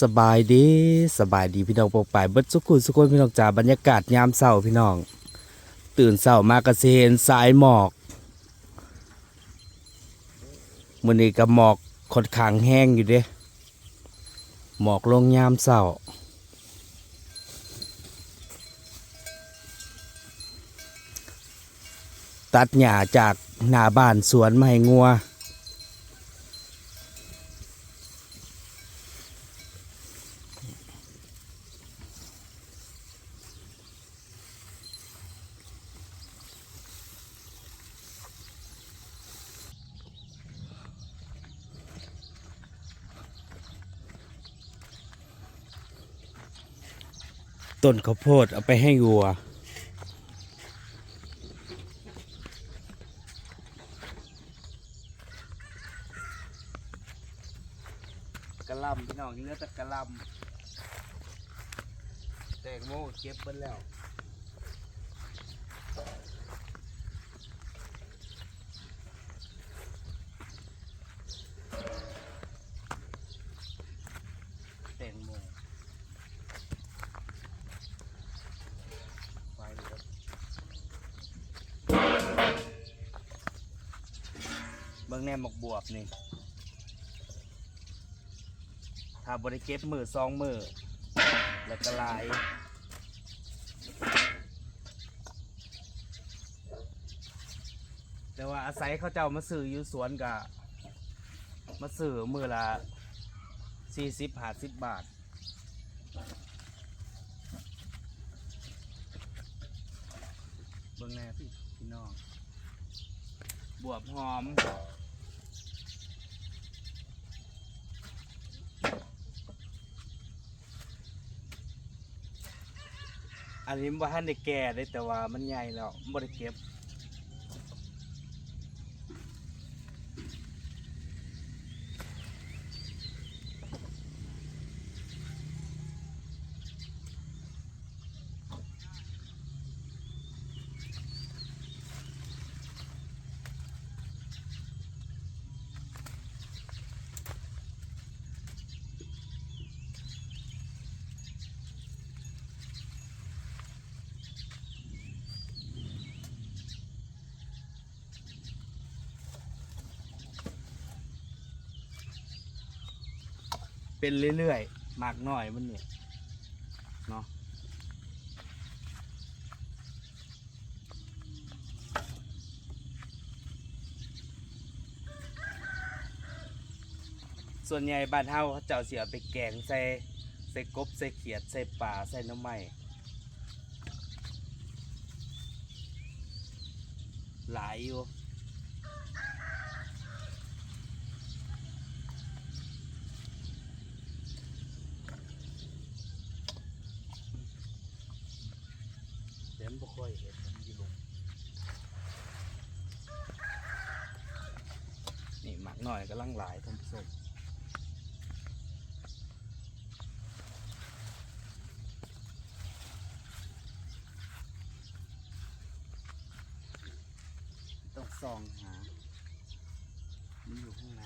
สบายดีสบายดีพี่น้องปกปายเบิดสุขุนสุขนพี่น้องจ๋าบรรยากาศยามเช้าพี่น้อง ตื่นเช้ามากระเซนสายหมอกมื้อนี้ก็หมอกค่อนข้างแห้งอยู่เด้หมอกลงยามเช้าตัดหญ้าจากหน้าบ้านสวนมาให้งัว ต้นข้าวโพดเอาไปให้วัว กระลำพี่น้องเหลือแต่กระลำแตงโมเก็บไปแล้ว แตงโมไว้เลยครับเบิ่งแนม หมกบวบนี่ ถ้าบริเก็บมือสองมือ แล้วก็ลายแต่ว่าอาศัยเขาเจ้ามาซื้ออยู่สวนกะมาซื้อมือละสี่สิบห้าสิบบาท เบิ่งแน่พี่พี่น้อง บวบหอม อันนี้บ่ทันได้แก่ได้แต่ว่ามันใหญ่แล้วบ่ได้เก็บ เป็นเรื่อยๆมากน้อยมันเนี่ยเนาะส่วนใหญ่บ้านเฮาเจ้าเสียไปแกงใส่ใส่กบใส่เขียดใส่ป่าใส่น้ำไม้หลายอยู่ เดี๋ยวมันบ่ค่อยเห็นมันอยู่ลงนี่ หน่อยก็ลังหลายท่านผู้ชมต้องส่องหา มันอยู่ข้างใน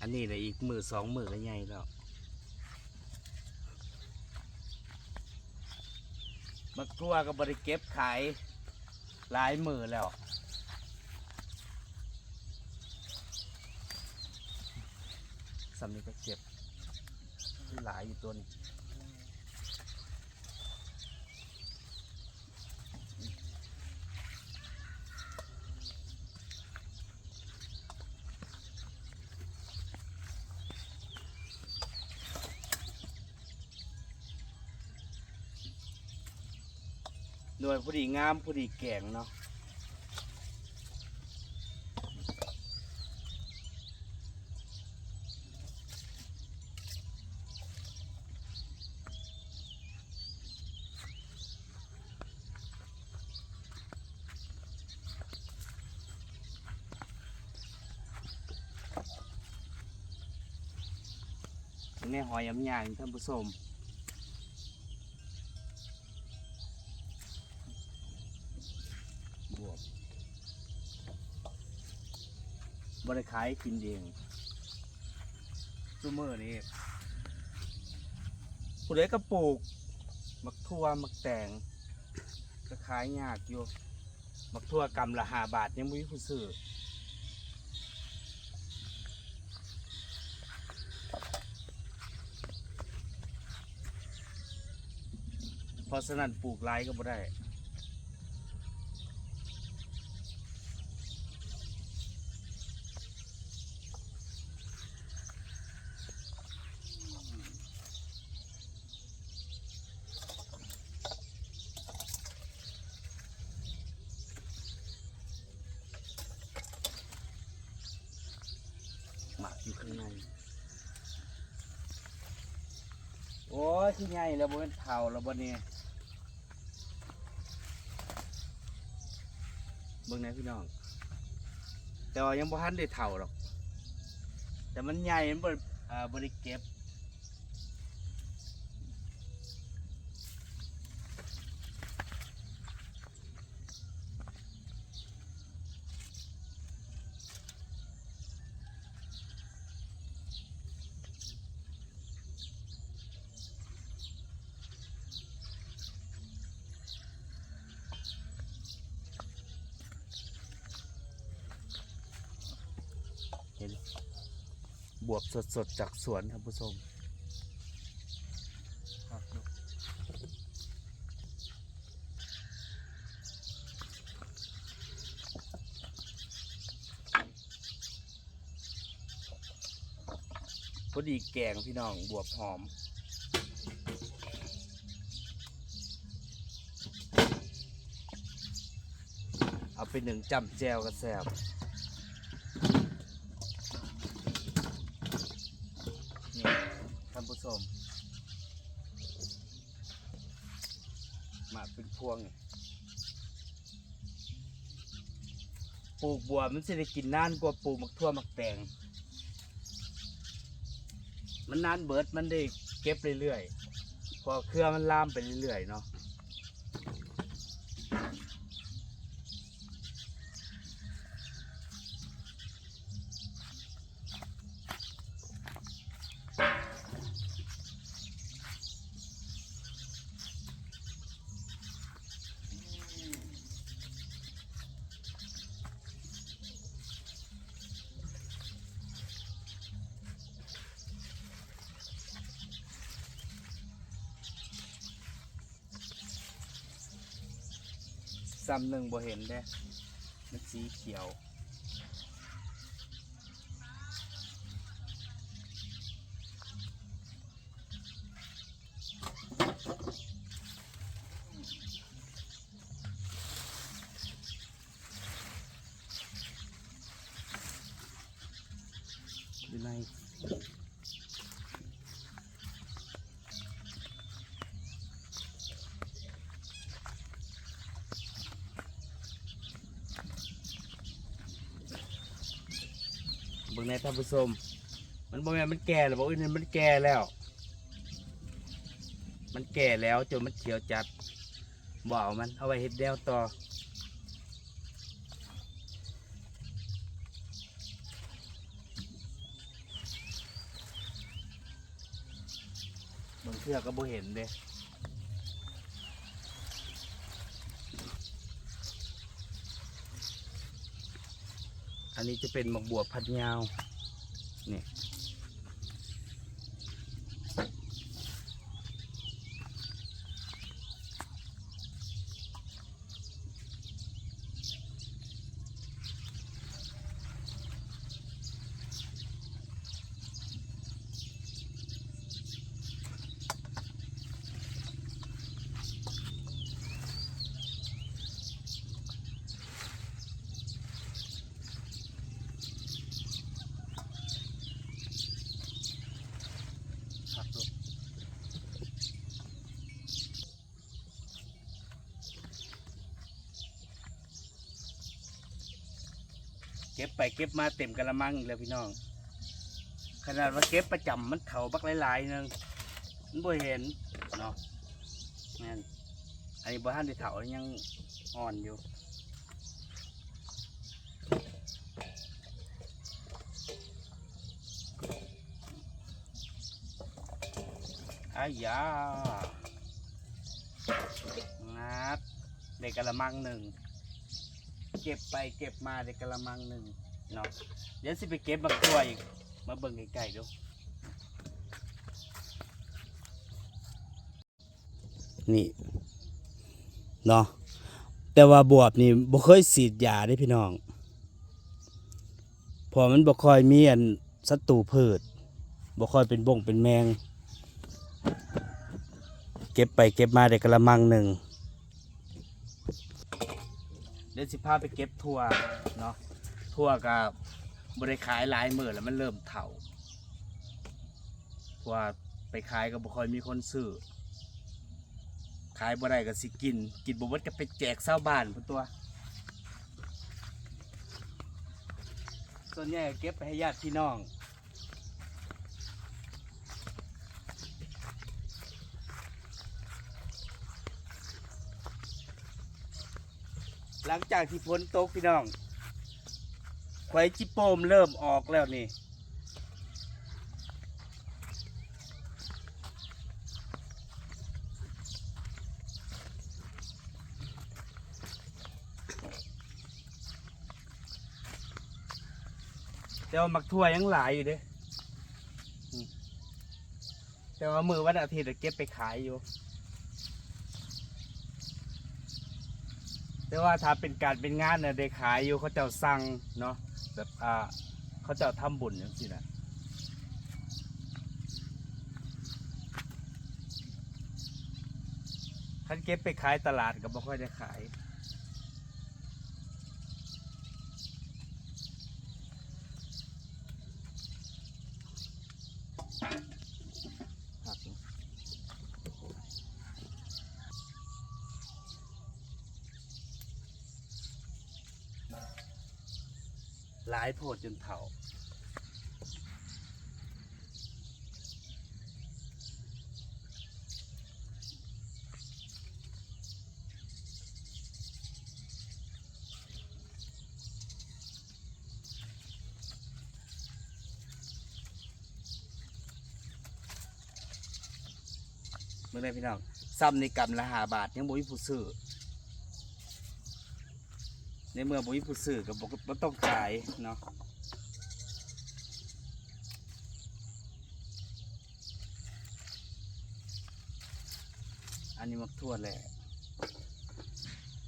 อันนี้เลยอีกมือสองมือก็ใหญ่แล้วมะกลัวกับบริเก็บขายหลายมือแล้ว สำนี้ก็เก็บหลายอยู่ตัวนี้ หน่วยพอดีงามพอดีแก่งเนาะในหอยยำยางท่านผู้ชม บริขายกินเองซูเมอร์นี่ผู้ใดก็ปลูกมักทั่วมักแตงก็ขายยากอยู่มักทั่วกำละหาบาทยังไม่มีผู้ซื้อเพราะฉะนั้นปลูกไรก็บ่ได้ หมักอยู่ข้างใน โอ้ย ที่ใหญ่แล้วบนเท่าแล้วบนนี้เบิ่งไหนพี่น้อง แต่ว่ายังบ่ทันได้เท่าหรอก แต่มันใหญ่มันบ่อ่าบ่ได้เก็บ วบสดๆจากสวนท่านผู้ชมพอดีแกงพี่น้องบวบหอมเอาไปหนึ่งจำแจวกระแซบ นี่ท่านผู้ชมมาเป็น พวงนี่ปลูกบัวมันจะได้กินนานกว่าปลูกมักทั่วมักแตง มันนานเบิดมันได้เก็บเรื่อยๆ พอเครือมันลามไปเรื่อยๆเนาะ ซ้ำหนึ่งบ่เห็นเด้มันสีเขียว บิ่งในท่านผู้ชมมันบ่แม่นมันแก่แล้วบอกว่านี่มันแก่แล้ว มันแก่แล้วจนมันเขียวจัดบ่เอามันเอาไว้เฮ็ดแนวต่อบางเทื่อก็บ่เห็นเด้ อันนี้จะเป็นหมกบวบพัดยาวนี่ย ก็บไปเก็บมาเต็มกระมังอีกแล้วพี่น้อง ขนาดว่าเก็บประจำมันเถาบักหลายๆหนึงมันบ่เห็นเนาะแม่นอันนี้บ่ทันได้เถายังอ่อนอยู่อายางัดเด็กกระมังหนึ่ง เก็บไปเก็บมาเด็กกระมังหนึ่งเนาะเดี๋ยวสิไปเก็บบักตัวอีก มาเบิ่งไกลๆดูนี่เนาะแต่ว่าบวบนี่บ่เคยฉีดยาได้พี่น้องพอมันบ่ค่อยมีอันศัตรูพืชบ่ค่อยเป็นบงเป็นแมง เก็บไปเก็บมาได้กระมังหนึ่ง เดี๋ยวสิพาไปเก็บทั่วเนาะทั่วกับบริขายหลายมือแล้วมันเริ่มเถาเพราว่าไปขายก็บ่ค่อยมีคนซื้อขายบ่ได้ก็สิกิน กินบ่หมดก็ไปแจกชาวบ้านพุ่นตัว ส่วนใหญ่ก็เก็บไปให้ญาติพี่น้อง หลังจากที่ฝนตกพี่น้องไข่จิโปมเริ่มออกแล้วนี่แต่ว่ามักทั่วยังหลายอยู่เด้แต่ว่ามือวันอาทิตย์เก็บไปขายอยู่ แต่ว่าถ้าเป็นการเป็นงานเนี่ยได้ขายอยู่เขาเจ้าสั่งเนาะแบบอ่าเขาเจ้าทำบุญอย่างสินะคันเก็บไปขายตลาดก็บ่ค่อยได้ขาย หลายโพดจนเถ่าเมื่อไรพี่น้องซ้ำในกำละหาบาทยังบ่มีผู้ซื้อ เมื่อบ่มีผู้ซื้อก็บ่บ่ต้องขายเนาะอันนี้มักทั่วแหละ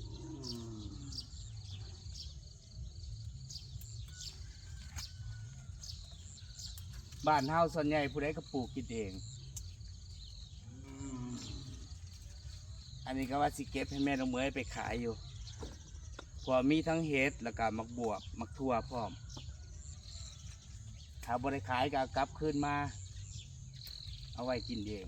อืมบ้านเฮาส่วนใหญ่ผู้ใดก็ปลูกกินเองอืมอันนี้ก็ว่าสิเก็บให้แม่น้องเหมยไปขายอยู่ พอมีทั้งเห็ดแล้วก็มักบวบมักทั่วพร้อม ถ้าบริขายก็กลับคืนมา เอาไว้กินเอง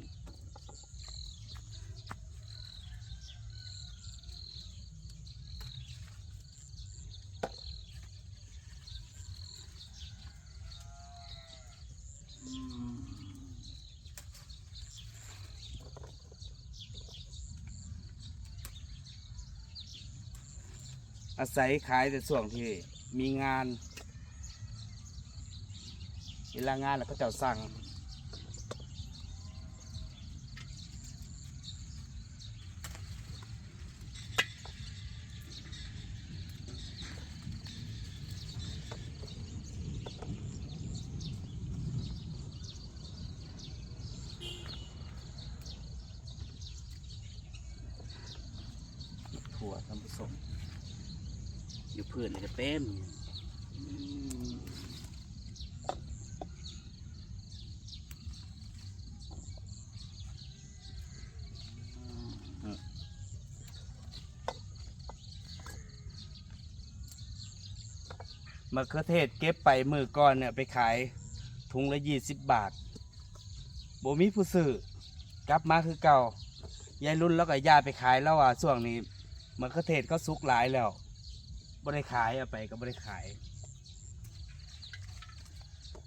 อาศัยขายแต่ส่วงที่มีงาน เวลางานแล้วก็จะสั่งถั่วทำผสม อยู่พื้นนี่ก็เต็มมอืมะเขือเทศเก็บไปมือก่อนเนี่ยไปขายถุงละยี่สิบบาทโบมีผู้ซื้อกลับมาคือเก่ายายรุ่นแล้วก็ย่าไปขายแล้วว่าช่วงนี้มะเขือเทศก็สุกหลายแล้ว บ่ได้ขายเอาไปก็บ่ได้ขาย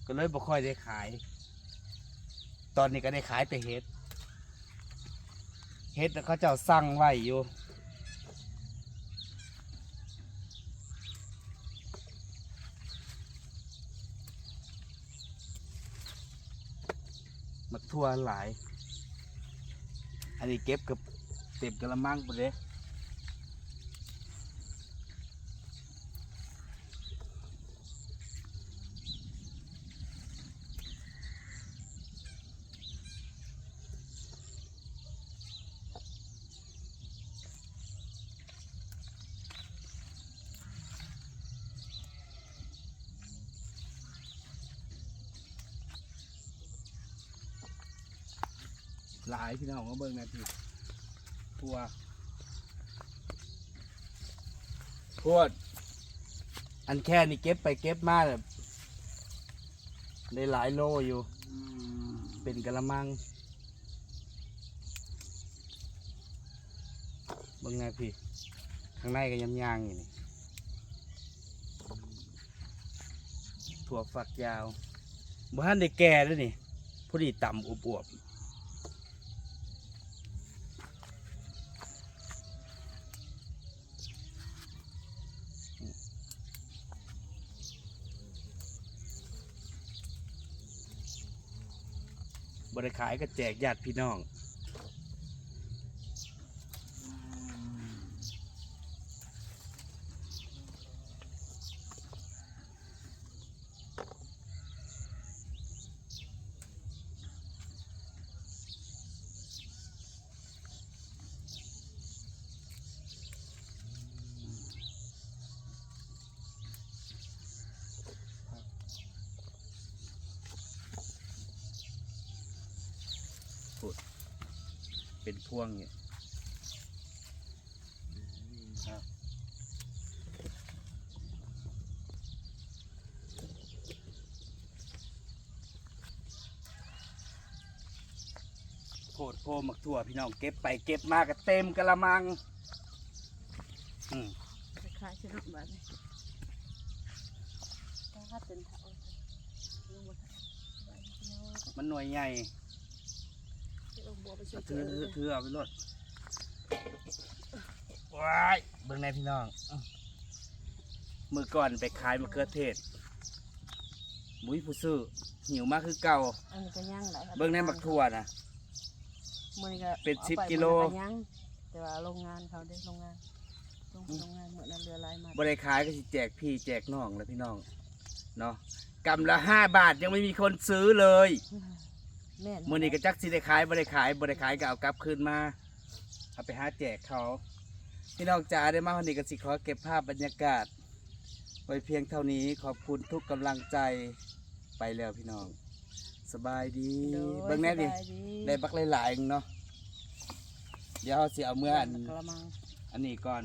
ก็เลยบ่ค่อยได้ขาย ตอนนี้ก็ได้ขายแต่เห็ดเห็ดเขาเจ้าสั่งไว้อยู่มักทั่วหลาย อันนี้เก็บกับเต็มกระมังไปเลย หลายพี่น้องมาเบิ่งหนะพี่ทั่วโคตรอันแค่นี้เก็บไปเก็บมาแบบได้หลายโลอยู่ เป็นกระมังเบิ่งไงพี่ข้างในก็ยำยางอยู่นี่ถั่วฝักยาวบ้านได้แก่ด้วยนี่พอดีต่ำอวบๆ บริขายก็แจกญาติพี่น้อง เป็นพวงเนี่ยครับโคตรโพมักถั่วพี่น้องเก็บไปเก็บมาก็เต็มกระมัง อืมไปขายชนะบ้านนี่ถ้าถ้าเป็นเถาลงมาบ้านพี่น้องมันหน่วยใหญ่เอา บัวไปช่วยถือถือถือเอาไปรถว้ายเบิ่งในพี่น้องอื้อมือก่อนไปขายมะเขือเทศมุ้ยผู้ซื้อหิวมากคือเก่า อันนี้ก็ย่างหลายเบิ่งในมักทั่วนะ มื้อนี้ก็เป็นอา10ไปกิโล มื้อนี้ย่างแต่ว่าโรงงานเขาเด้โรงงานโรงโรงงานเหมือนนั้นเรือลายมาบริขายก็สิแจกพี่แจกน้องแล้วพี่น้อง เนาะกำละห้าบาทยังไม่มีคนซื้อเลย แม่นมื่อนี้ก็จักสิได้ขายบริขายบริขายก็เอากลับคืนมาเอาไปหาแจกเขาพี่น้องจ๋าได้มาวันนี้ก็สิขอเก็บภาพบรรยากาศ ไว้เพียงเท่านี้ขอบคุณทุกกำลังใจไปแล้วพี่น้อง สบายดีโดยเบิ่งแน่ดิสบายได้บักหลายๆเนาะเดี๋ยวเราสิเอาเมื่ออัน กระมัง อันนี้ก่อน